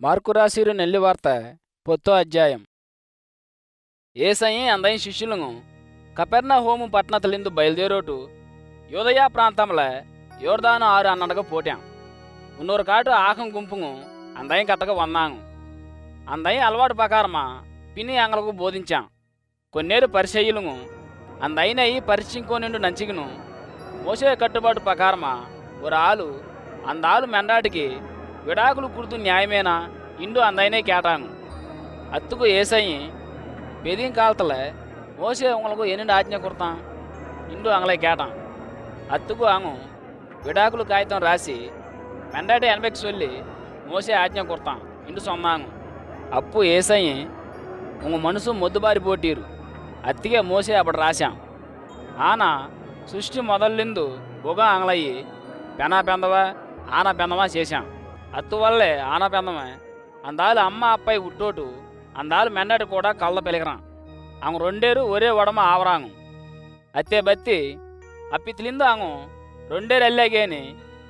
మార్కురాశీరు నెల్లి వార్త పొత్తో అధ్యాయం. ఏసయ్యే అందయ్య శిష్యులను కపెర్న హోము పట్టణతలిందు బయలుదేరోటు యోదయా ప్రాంతంలో యోర్దాను ఆరు అన్నడగా పోటాం. మున్నూరు కాటు ఆకం గుంపును అందయం కట్టగా వన్నాను అందయం అలవాటు ప్రకారమా పిని అంగలకు బోధించాం. కొన్నేరు పరిచయులను అయి పరిచింకో నిండు నంచిగను మోసే కట్టుబాటు ప్రకారమా ఒక ఆలు అందాలు మెండాటికి విడాకులు కుడుతు న్యాయమైన? ఇండు అందైనే కేటాను. అత్తుకు ఏసయ్యి బెదిం కాలతలే మోసే ఉంగలకు ఎన్ని ఆజ్ఞ కుర్తాం ఇండు అంగలే కేటాం. అత్తుకు అంగు విడాకులు కాగితం రాసి మెండాటి ఎనభైకి చొల్లి మోసే ఆజ్ఞ కుర్తాం ఇండు సొమ్మాను. అప్పు ఏసయ్యి ఉంగ మనసు మొద్దుబారి పోటీరు. అత్తిగే మోసే అప్పుడు రాశాం. ఆన సృష్టి మొదలిందు బుగ అంగలయ్యి పెనా పెందవా ఆన పెందవా చేశాం. అత్తువల్లే ఆనపెందమే. అందాలు అమ్మ అప్పాయి ఉట్టోటు అందాలు మెన్నటి కూడా కళ్ళ పెలిగరాం. அவங்க రెండేరు ఒరే వడమ ఆవరాంగు అత్తే బత్తి అప్పి அவங்க రెండేరు వెళ్ళాగేని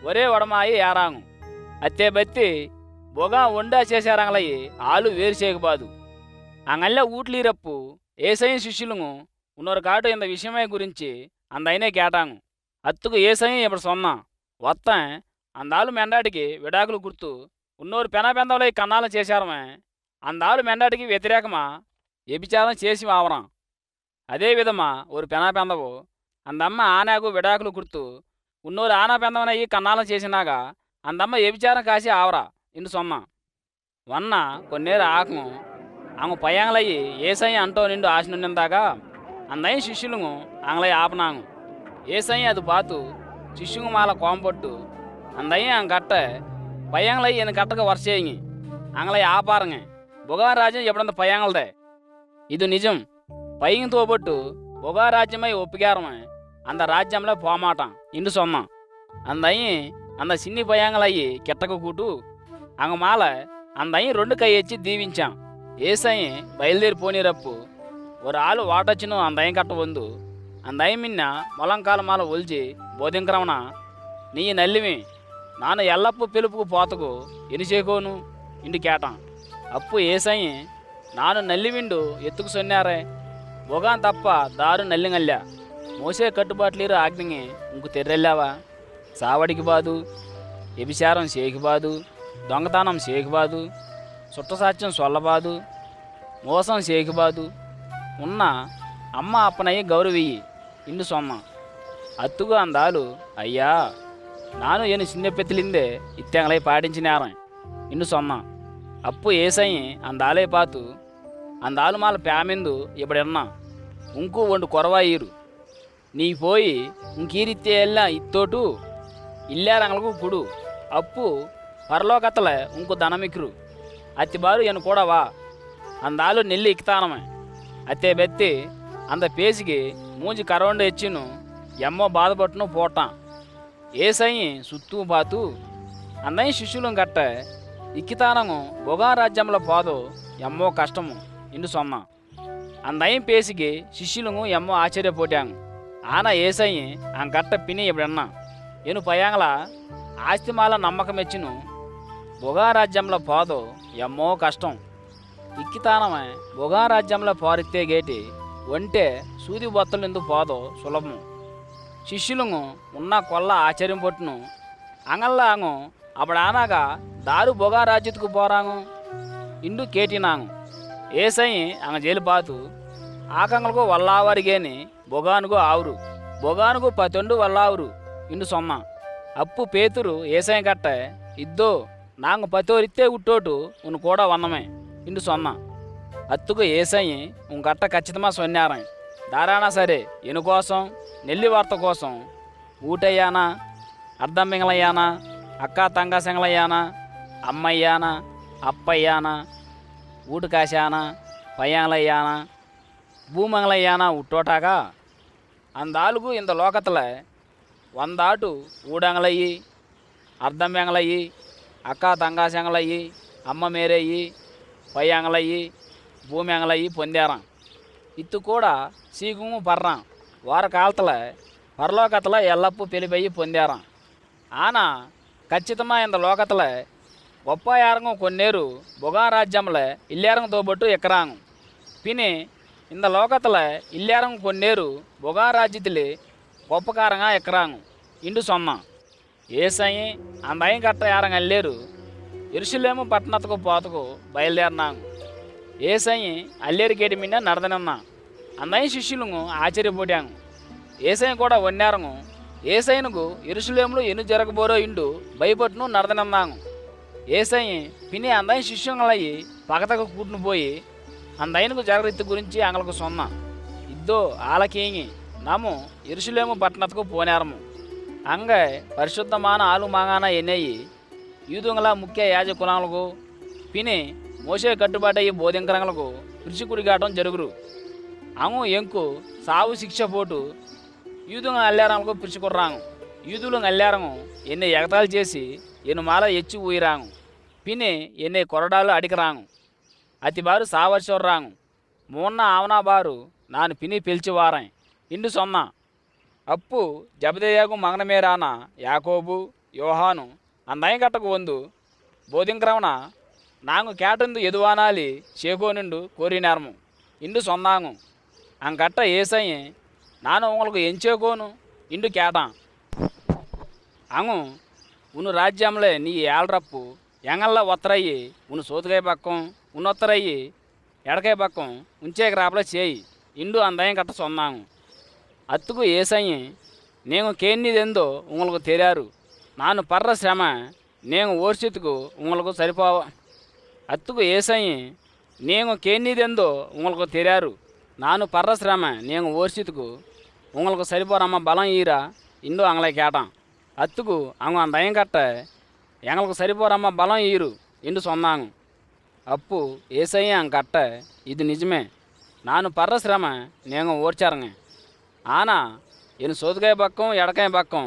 ఒరే వడమాయి ఏరాంగు అత్తే బత్తి బొగా వండా చేశారంగలయ్యి ఆలు వేరు చేయకపోదు అంగల్ల ఊట్లీరప్పు ఏసైన శిష్యులను ఉన్నొరు కాటు ఇంత విషయమై గురించి అందైనే కేటాంగు అత్తుకు ఏసైన ఇప్పుడు సొన్నా. వత్త అందాలు మెండాటికి విడాకులు గుర్తు. ఉన్నోరు పెనాపెందంలో ఈ కన్నాలు చేశారమే. అందాలు మెండాటికి వ్యతిరేకమా? వ్యభిచారం చేసి ఆవరం అదే విధమా? ఓరు పెనాపెందవు అందమ్మ ఆనాకు విడాకులు గుర్తు. ఉన్నోరు ఆనాపెందమనయ్యి కన్నాలం చేసినాగా అందమ్మ వ్యభిచారం కాసి ఆవరా ఇందు సొమ్మ. వన్న కొన్నేరు ఆకము ఆమె పయాంగ్లయ్యి ఏసయ్య అంటో నిండు ఆశ నుండిందాగా అందయ్య శిష్యులు ఆంగ్లయ్య ఆపనాంగు ఏసయ్య అది బాతు శిష్యుంగు మాల కోంపొట్టు அந்தையும் அங்கே கட்ட பையங்களை எனக்கு கட்டக்க வரிசைங்க அங்களை ஆப்பாருங்க బొగారాజ్యం ఎప్పుడంత పయాంగలదే ఇది నిజం పైకి తోబట్టు బొగారాజ్యమై ఒప్పిగారమే అంద రాజ్యంలో పోమాటం ఇండు సొన్నం అందయ్యి అంద సిన్ని పయాంగలయ్యి కిట్టక కూటు అంగ మాల అందయ్యి రెండు కై ఎచ్చి దీవించాం ఏసయ్యి బయలుదేరి పోనీరప్పు ஒரு ஆள் வாட்டச்சுன்னு அந்த ஐயம் கட்ட வந்து அந்த ஐமின்ன మొలంకాల మాల ఒలిచి బోధింకరమణ నీ నల్లివి నాను ఎల్లప్పు పిలుపుకు పోతకు ఎనిచేకోను ఇంటి కేటాం. అప్పు ఏసయి నాను నల్లివిండు ఎత్తుకు సొన్నారే. బొగాన్ తప్ప దారు నల్లింగల్లా మోసే కట్టుబాట్లీరు ఆజ్ఞని ఇంకు తెర్రెళ్ళావా? సావడికి బాదు వ్యభిచారం చేయకబాదు దొంగతనం చేయకబాదు సుట్టసాత్యం సొల్లబాదు మోసం చేయకబాదు ఉన్న అమ్మ అప్పనయ్యి గౌరవియ్యి ఇండు సొమ్మ. అత్తుగా అందాలు అయ్యా! నాను ఏను చిన్న పెత్తిలిందే పాటించి నేరం. ఇన్ను సొమ్మ అప్పు ఏసయ్యి అందాలే పాతు అందాలు మాల ప్యామిందు ఇప్పుడెన్నా ఉంకు వండు కొరవాయిరు. నీ పోయి ఇంకీరిత్తే ఎల్లా ఇత్తోటు ఇల్లారంగలకు కుడు అప్పు పరలోకత్తల ఇంకు ధనమిక్రు. అత్తిబారు ఎను కూడా వా. అందాలు నెల్లి ఇక్తానమే. అత్తే బెత్తి అంత పేసికి మూంజి కరోండ ఎచ్చిను ఎమ్మో బాధపట్టును పోటాం ఏసయ్యి సుత్తూ బాతు. అందయి శిష్యులం గట్ట ఇక్కితానము బొగా రాజ్యంలో పోదు ఎమ్మో కష్టము ఇండు సొన్న. అందయం పేసికి శిష్యులము ఎమ్మో ఆశ్చర్యపోటాంగు ఆన ఏసయ్యి ఆ గట్ట పిని ఇప్పుడన్నా. ఎను పయాంగల ఆస్తిమాల నమ్మకం ఎచ్చిను బొగా రాజ్యంలో పోదు ఎమ్మో కష్టం. ఇక్కితానమే బొగా రాజ్యంలో పోరిత్తే గేటి ఒంటే సూది బొత్తలు ఎందుకు పోదో సులభం శిష్యులను ఉన్న కొల్ల ఆశ్చర్యంపట్టును అప్పుడు అప్పుడానగా దారు బొగారాజ్యతకు పోరాను ఇండు కేటినాను ఏసై అంగ జైలుపాతు ఆకంగలకు వల్లావరిగేని బొగానుగు ఆవురు. బొగానుగు పతండు వల్లావురు. ఇండు సొమ్మ. అప్పు పేతురు ఏసై కట్ట. ఇద్దో నాకు పతోరిత్తే ఉట్టోటు ఉను కూడా వన్నమే. ఇండు సొన్న అత్తుకు ఏసై ఉంకట్ట ఖచ్చితమా సొన్నారాయి దారానా సరే ఎను కోసం నెల్లి వార్త కోసం ఊటయ్యానా అర్ధం మింగలయ్యానా అక్కా తంగా సెంగలయ్యానా అమ్మయ్యానా అప్పయ్యానా ఊటు కాశానా పయ్యాంగలయ్యానా భూమంగలయ్యానా ఉట్టోటాగా అందాలుగు ఇంత లోకతల వందాటు ఊడంగలయ్యి అర్ధం బెంగలయ్యి అక్కా తంగా సెంగలయ్యి అమ్మ మేరయ్యి పయ్యాంగలయ్యి భూమి ఇత్తు కూడా సీగుము పర్రా వార కాలతల పరలోకతల ఎల్లప్పు పెలిపయ్యి పొందారం. ఆన ఖచ్చితమైన లోకతల ఒప్పాయారంగం కొన్నేరు బుగారాజ్యంల ఇల్లారంగ తోబట్టు ఎకరాంగం పిని ఇంత లోకతల ఇల్లారంగ కొన్నేరు బుగారాజ్యతిలి గొప్పకారంగా ఎకరాంగం ఇండు సొమ్మ ఏసయి ఆ అందయం కట్ట యారంగ అల్లేరు ఇరుషులేము పట్టణతకు పోతకు బయలుదేరినాం ఏసై అల్లేరు గేటి మీద நடந்தனம்தான் అన్నయ్య శిష్యులను ఆశ్చర్యపోటాను ఏసై కూడా వన్నారము ఏసైనకు ఎరుసలేములు ఎన్ను జరగబోరో ఇండు భయపట్టును నడదనన్నాను ఏసై పిని అందయ్య శిష్యులయ్యి పగతకు కూటును పోయి అందైనకు జాగ్రత్త గురించి అంగలకు సొన్న. ఇద్దో ఆలకేయి నాము ఎరుసలేము పట్టణతకు పోనేరము. అంగ పరిశుద్ధమాన ఆలు మాగాన ఎన్నయ్యి యూదుంగల ముఖ్య యాజ కులాలకు పిని మోసే కట్టుబాటయ్యి బోధింకరంగలకు కృషికుడిగాటం జరుగురు. అము ఎంకు సావు శిక్ష పోటు యూదుంగ అల్లారంగకు పిరుచుకుర్రాము యూదులు అల్లారము ఎన్ని ఎగతాలు చేసి ఎన్ని మాల ఎచ్చి ఊయిరాము. పిని ఎన్ని కొరడాలు అడికరాంగు అతి బారు మూన్న ఆవనా బారు నాను పిని పిలిచివారాం. ఇండు సొన్న అప్పు జబదేయాగు మగనమేరాన యాకోబు యోహాను అందయం కట్టకు వందు బోధింక్రమణ నాంగు కేటందు ఎదువానాలి చేకోనుండు కోరినారము ఇండు సొన్నాంగు అంకట్ట ఏసయ్యి నాను உங்களுக்கு ఎంచేకోను ఇండు కేటాం అంగు ఉను రాజ్యంలో నీ ఏళ్ళరప్పు ఎంగళ్ళ ఒత్తరయ్యి ఉను సోతుకాయ పక్కం ఉన్నొత్తరయ్యి ఎడకాయ పక్కం ఉంచే క్రాపలో చేయి ఇండు అందయం కట్ట సొన్నాంగు అత్తుకు ఏసయ్యి నేను కేన్నీదెందో உங்களுக்கு తెలియారు నాను పర్ర శ్రమ నేను ఓర్చితుకు உங்களுக்கு సరిపోవ అత్తుకు ఏసయ్యి నేను కేన్నీదెందో உங்களுக்கு తెలియారు నాను పర్ర శ్రమ నేను ఓర్చితుకు உங்களுக்கு సరిపోరమ్మ బలం ఈరా ఇండు అంగళை கேட்டான் அத்துக்கு அவங்க அந்த ஐயம் கட்ட எங்களுக்கு சரிபோறம்மா பலம் ஈரு என்று சொன்னாங்க అప్పు ఏసయ్య అంకట్ట ఇది నిజమే నాను పర్ర శ్రమ నేను ఓర్చారంగ ఆనా ఎను సోదుకాయ పక్కం ఎడకాయ పక్కం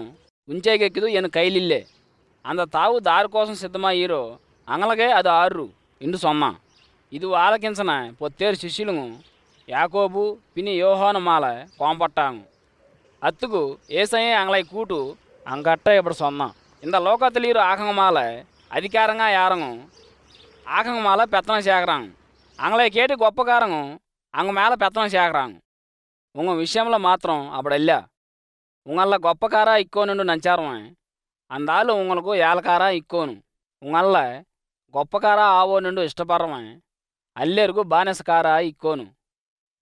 ఉంచేకెక్కిదు ఎను కైలిల్లే అంద తావు దారి కోసం సిద్ధమా ఈరో అంగలకే అది ఆర్రు ఇండు సొమ్మ. ఇది ఆలకించన పొత్తేరు శిష్యులను యాకోబు పిని యోహోనమాల మాల అత్తుకు ఏసయ్య అంగలై కూటు అంగట్ట ఇప్పుడు సొమ్మ. ఇంత లోకతలీరు ఆకంగమాల అధికారంగా యారంగు ఆకంగమాల పెత్తనం సేకరాంగు అంగళై కేటి గొప్పకారము అంగ మేల పెత్తనం సేకరాంగు ఉంగ విషయంలో మాత్రం అప్పుడెల్లా ఉంగల్ల గొప్పకారా ఇక్కోనుండు నంచారమే. అందాలు ఉంగలకు ఏలకారా ఇక్కోను. ఉంగల్ల గొప్పకారా ఆవో నుండు ఇష్టపరమే అల్లేరుకు బానిసకారా ఇక్కోను.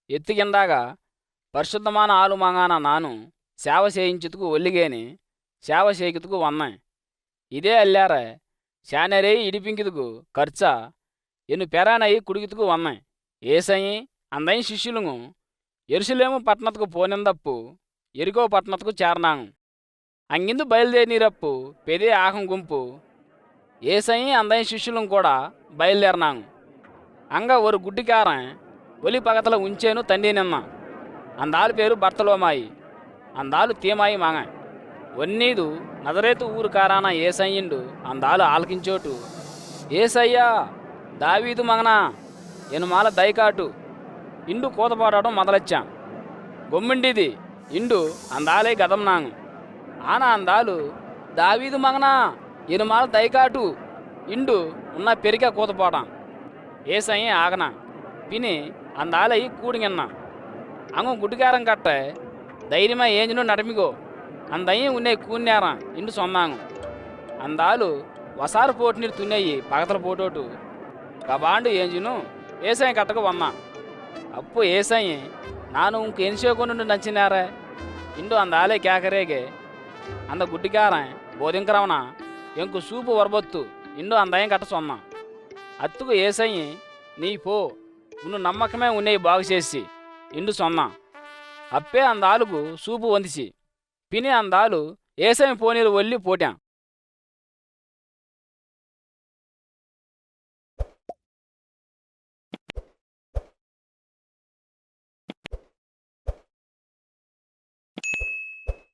ఎత్తికిందాగ పరిశుద్ధమాన ఆలుమాగాన నాను సేవ చేయించుతుకు ఒల్లిగేని సేవ చేయుతుకు వన్నాయి ఇదే అల్లారే శానరే ఇడిపింకిదుకు ఖర్చా ఎన్ను పెరానయి కుడిగితుకు వన్నాయి ఏసయి అందయి శిష్యులుగు ఎరుసలేము పట్నతకు పోనిందప్పు ఎరుకో పట్నతకు చేరనాము అంగిందు బయలుదేరిరప్పు పెదే ఆహం గుంపు ఏసయి అందయి శిష్యులం కూడా బయలుదేరినాను అంగ ஒரு గుడ్డికారం ఒలి పగతల ఉంచేను తండ్రి నిన్న. అందాలు పేరు భర్తలోమాయి అందాలు తీమాయి మాంగ. ఒన్నీదు నదరేతు ఊరు కారాన ఏసయ్యిండు అందాలు ఆలకించోటు. ఏసయ్యా దావీదు మగనా ఎనుమాల దయకాటు. ఇండు కూతపాడటం మొదలెచ్చాం. గొమ్మిండిది ఇండు అందాలే గదం నాంగు. ఆన అందాలు దావీదు మగనా ఎనుమాల దయకాటు ఇండు ఉన్న పెరిగా కూతపోటాం. ఏసయ్య ఆగన? పిని అందాలయ్యి కూడిగిన్నా. అంగు గుడ్డికారం కట్ట ధైర్యమా ఏంజను నడమిగో. అందయ్యం ఉన్నే కూన్యారా? ఇండు సొన్నాంగు అందాలు వసారు పోటీని తున్నయ్యి పగతల పోటోటు. కబాండు ఏంజిను ఏసాయి కట్టకు వన్నా. అప్పు ఏసాయి నాను ఇంక నచ్చినారా ఇండు అందాలే కేకరేగే. అంద గుడ్డికారం బోధింకరావనా? ఎంకు సూపు వరబొత్తు ఇండు అందయం కట్ట సొన్నా అత్తుకు ఏసయ్యి నీ పో నువ్వు నమ్మకమే ఉన్నాయి బాగు చేసి ఇండు సొన్నా అప్పే అందాలుగు సూపు వందిసి పిని అందాలు ఏసమి పోనీలు ఒల్లి పోటాం.